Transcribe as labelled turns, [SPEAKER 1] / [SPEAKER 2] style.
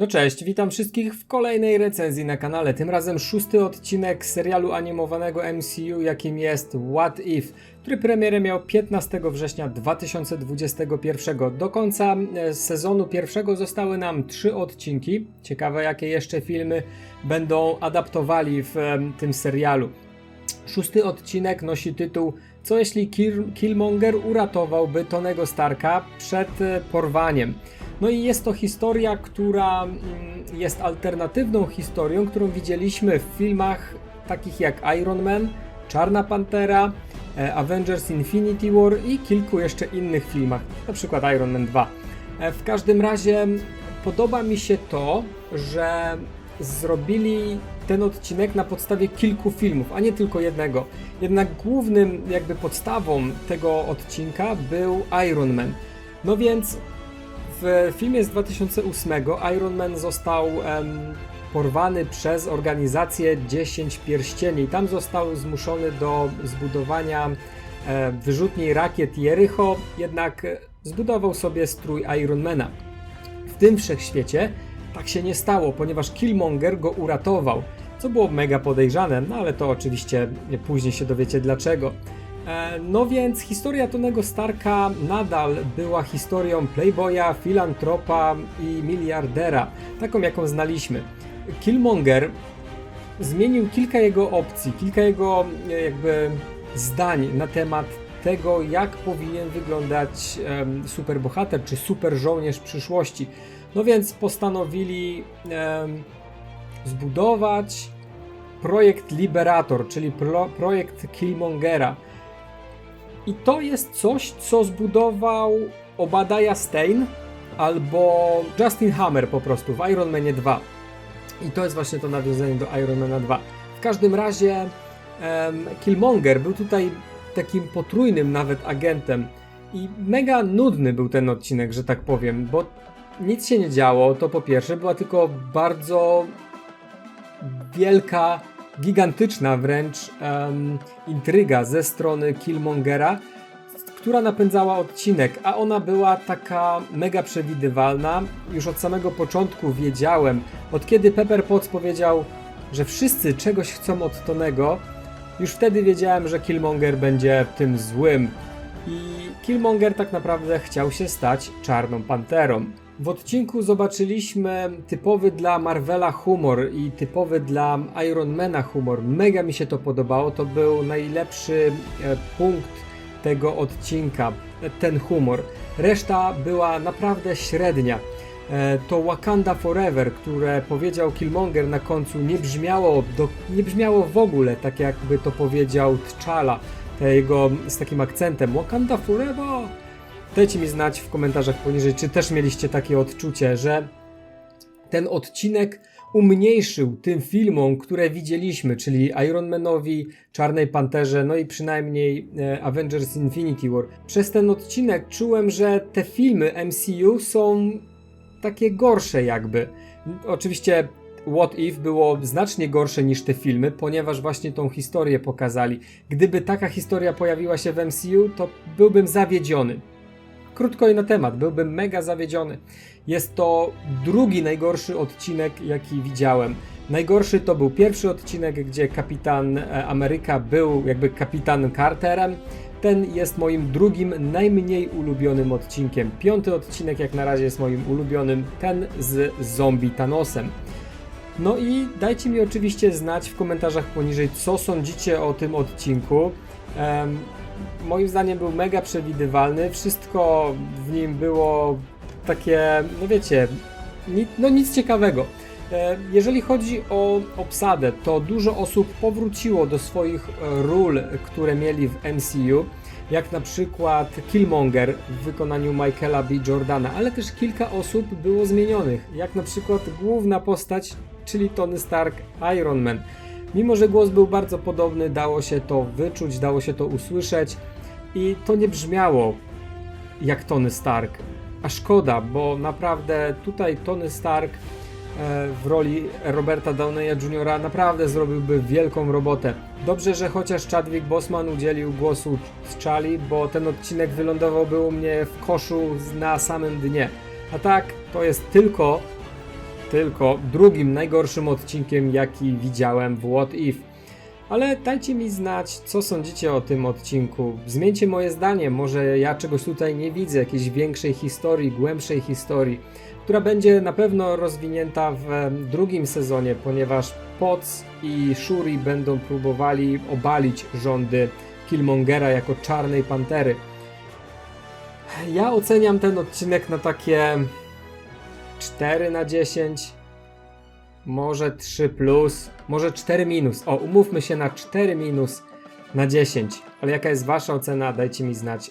[SPEAKER 1] No cześć, witam wszystkich w kolejnej recenzji na kanale. Tym razem szósty odcinek serialu animowanego MCU, jakim jest What If, który premierę miał 15 września 2021. Do końca e, sezonu pierwszego zostały nam trzy odcinki. Ciekawe, jakie jeszcze filmy będą adaptowali w em, tym serialu. Szósty odcinek nosi tytuł Co jeśli Kill- Killmonger uratowałby Tonego Starka przed e, porwaniem? No i jest to historia, która mm, jest alternatywną historią, którą widzieliśmy w filmach takich jak Iron Man, Czarna Pantera, e, Avengers Infinity War i kilku jeszcze innych filmach, na przykład Iron Man 2. E, W każdym razie podoba mi się to, że zrobili ten odcinek na podstawie kilku filmów, a nie tylko jednego. Jednak głównym jakby podstawą tego odcinka był Iron Man. No więc w filmie z 2008 Iron Man został em, porwany przez organizację 10 pierścieni. Tam został zmuszony do zbudowania e, wyrzutni rakiet Jericho, jednak zbudował sobie strój Ironmana. W tym wszechświecie tak się nie stało, ponieważ Killmonger go uratował, co było mega podejrzane, no ale to oczywiście później się dowiecie dlaczego. E, No więc historia Tonego Starka nadal była historią playboya, filantropa i miliardera, taką jaką znaliśmy. Killmonger zmienił kilka jego opcji, kilka jego e, jakby zdań na temat tego, jak powinien wyglądać em, superbohater czy super żołnierz przyszłości. No więc postanowili em, zbudować projekt Liberator, czyli pro, projekt Killmongera. I to jest coś, co zbudował Obadiah Stein albo Justin Hammer po prostu w Iron Manie 2. I to jest właśnie to nawiązanie do Iron Mana 2. W każdym razie em, Killmonger był tutaj takim potrójnym nawet agentem i mega nudny był ten odcinek, że tak powiem, bo nic się nie działo, to po pierwsze, była tylko bardzo wielka, gigantyczna wręcz em, intryga ze strony Killmongera, która napędzała odcinek, a ona była taka mega przewidywalna. Już od samego początku wiedziałem, od kiedy Pepper Potts powiedział, że wszyscy czegoś chcą od Tonego, już wtedy wiedziałem, że Killmonger będzie tym złym. I Killmonger tak naprawdę chciał się stać czarną panterą. W odcinku zobaczyliśmy typowy dla Marvela humor i typowy dla Ironmana humor. Mega mi się to podobało. To był najlepszy e, punkt tego odcinka, e, ten humor. Reszta była naprawdę średnia. E, To Wakanda Forever, które powiedział Killmonger na końcu, nie brzmiało, do, nie brzmiało w ogóle tak, jakby to powiedział T'Challa, jego z takim akcentem. Wakanda Forever! Dajcie mi znać w komentarzach poniżej, czy też mieliście takie odczucie, że ten odcinek umniejszył tym filmom, które widzieliśmy, czyli Iron Manowi, Czarnej Panterze, no i przynajmniej e, Avengers Infinity War. Przez ten odcinek czułem, że te filmy MCU są takie gorsze jakby. Oczywiście What If było znacznie gorsze niż te filmy, ponieważ właśnie tą historię pokazali. Gdyby taka historia pojawiła się w MCU, to byłbym zawiedziony. Krótko i na temat, byłbym mega zawiedziony. Jest to drugi najgorszy odcinek, jaki widziałem. Najgorszy to był pierwszy odcinek, gdzie kapitan e, Ameryka był jakby kapitan Carterem. Ten jest moim drugim, najmniej ulubionym odcinkiem. Piąty odcinek, jak na razie, jest moim ulubionym, ten z zombie Thanosem. No i dajcie mi oczywiście znać w komentarzach poniżej, co sądzicie o tym odcinku. Em, moim zdaniem był mega przewidywalny, wszystko w nim było takie, no wiecie, ni, no nic ciekawego. E, Jeżeli chodzi o obsadę, to dużo osób powróciło do swoich e, ról, które mieli w MCU, jak na przykład Killmonger w wykonaniu Michaela B. Jordana, ale też kilka osób było zmienionych, jak na przykład główna postać, czyli Tony Stark Iron Man. Mimo, że głos był bardzo podobny, dało się to wyczuć, dało się to usłyszeć i to nie brzmiało jak Tony Stark. A szkoda, bo naprawdę tutaj Tony Stark e, w roli Roberta Downeya Jr. naprawdę zrobiłby wielką robotę. Dobrze, że chociaż Chadwick Boseman udzielił głosu Charlie, bo ten odcinek wylądowałby u mnie w koszu z- na samym dnie. A tak, to jest tylko tylko drugim najgorszym odcinkiem, jaki widziałem w What If. Ale dajcie mi znać, co sądzicie o tym odcinku. Zmieńcie moje zdanie, może ja czegoś tutaj nie widzę, jakiejś większej historii, głębszej historii, która będzie na pewno rozwinięta w em, drugim sezonie, ponieważ Potts i Shuri będą próbowali obalić rządy Killmongera jako czarnej pantery. Ja oceniam ten odcinek na takie 4 na 10, może 3 plus, może 4 minus. O, umówmy się na 4 minus na 10. Ale jaka jest wasza ocena? Dajcie mi znać